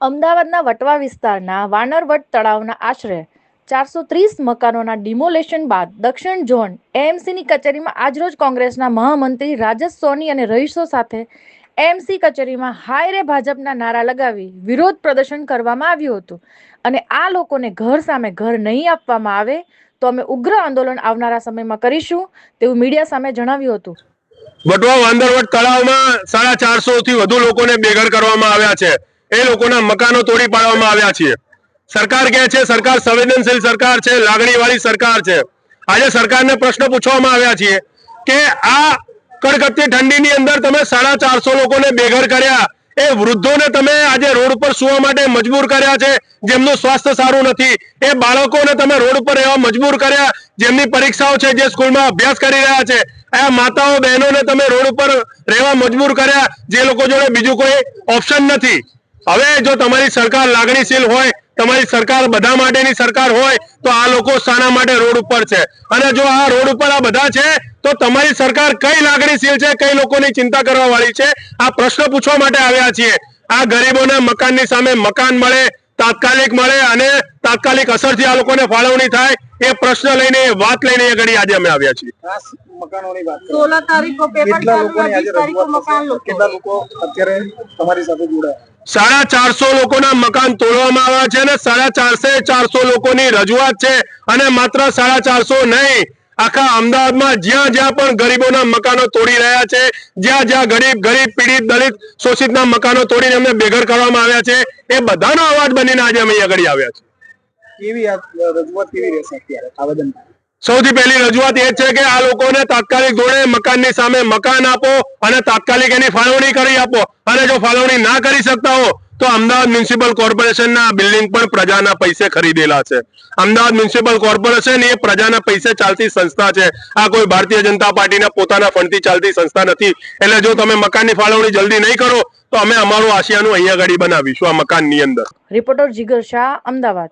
અમદાવાદના વટવા વિસ્તારના વાનરવટ તળાવના આશરે ચારસો ત્રીસ મકાનોના ડિમોલેશન બાદ દક્ષિણ ઝોન એએમસીની કચેરીમાં આજરોજ કોંગ્રેસના મહામંત્રી રાજસ સોની અને રહીશો સાથે એએમસી કચેરીમાં હાયરે ભાજપના નારા લગાવી વિરોધ પ્રદર્શન કરવામાં આવ્યું હતું. અને આ લોકોને ઘર સામે ઘર નહીં આપવામાં આવે તો અમે ઉગ્ર આંદોલન આવનારા સમયમાં કરીશું તેવું મીડિયા સામે જણાવ્યું હતું. વટવા વાંદરવટ તળાવમાં સાડા ચારસો થી વધુ લોકોને બેઘર કરવામાં આવ્યા છે. એ લોકોના મકાનો તોડી પાડવામાં આવ્યા છે સરકાર કહે છે, સરકાર સંવેદનશીલ સરકાર છે, લાગણીવાળી સરકાર છે. આજે સરકારને પ્રશ્ન પૂછવામાં આવ્યા છે કે આ કડકડતી ઠંડીની અંદર તમે સાડા ચારસો લોકોને બેઘર કર્યા. એ વૃદ્ધોને તમે આજે રોડ ઉપર સુવા માટે મજબૂર કર્યા છે, જેમનું સ્વાસ્થ્ય સારું નથી. એ બાળકોને તમે રોડ ઉપર રહેવા મજબૂર કર્યા, જેમની પરીક્ષાઓ છે જે સ્કૂલમાં અભ્યાસ કરી રહ્યા છે. આ માતાઓ બહેનોને તમે રોડ પર રહેવા મજબૂર કર્યા, જે લોકો જોડે બીજું કોઈ ઓપ્શન નથી. હવે જો તમારી સરકાર લાગણીશીલ હોય, તમારી સરકાર બધા માટેની સરકાર હોય, તો આ લોકો શાના માટે રોડ ઉપર છે. અને જો આ રોડ ઉપર આ બધા છે, તો તમારી સરકાર કઈ લાગણીશીલ છે, કઈ લોકોની ચિંતા કરવા વાળી છે? આ પ્રશ્ન પૂછવા માટે આવ્યા છીએ. આ ગરીબોને મકાનની સામે મકાન મળે તાત્કાલિક મળે અને તાત્કાલિક અસરથી આ લોકોને ફાળવણી થાય એ પ્રશ્ન લઈને વાત લઈને એ ઘડી આજે અમે આવ્યા છીએ. સાડા ચારસો લોકોના મકાન તોડવામાં આવ્યા છે અને સાડા ચારસો ચારસો લોકોની રજૂઆત છે અને માત્ર સાડા ચારસો નહીં આખા અમદાવાદમાં જ્યાં જ્યાં પણ ગરીબોના મકાનો તોડી રહ્યા છે જ્યાં જ્યાં ગરીબ ગરીબ પીડિત દલિત શોષિતના મકાનો તોડીને અમને બેઘર કરવામાં આવ્યા છે એ બધાનો અવાજ બનીને આજે અમે આગળ આવ્યા છે સૌથી પહેલી રજૂઆત એ છે કે આ લોકોને તાત્કાલિક ધોરણે મકાનની સામે મકાન આપો અને તાત્કાલિક એની ફાળવણી કરી આપો. અને જો ફાળવણી ના કરી શકતા હો તો અમદાવાદ મ્યુનિસિપલ કોર્પોરેશનના બિલ્ડિંગ પણ પ્રજાના પૈસે ખરીદેલા છે. અમદાવાદ મ્યુનિસિપલ કોર્પોરેશન એ પ્રજાના પૈસે ચાલતી સંસ્થા છે. આ કોઈ ભારતીય જનતા પાર્ટીના પોતાના ફંડથી ચાલતી સંસ્થા નથી. એટલે જો તમે મકાનની ફાળવણી જલ્દી નહીં કરો, તો અમે અમારું આશિયાનું અહીંયા ગાડી બનાવીશું આ મકાનની અંદર. રિપોર્ટર જીગર શાહ, અમદાવાદ.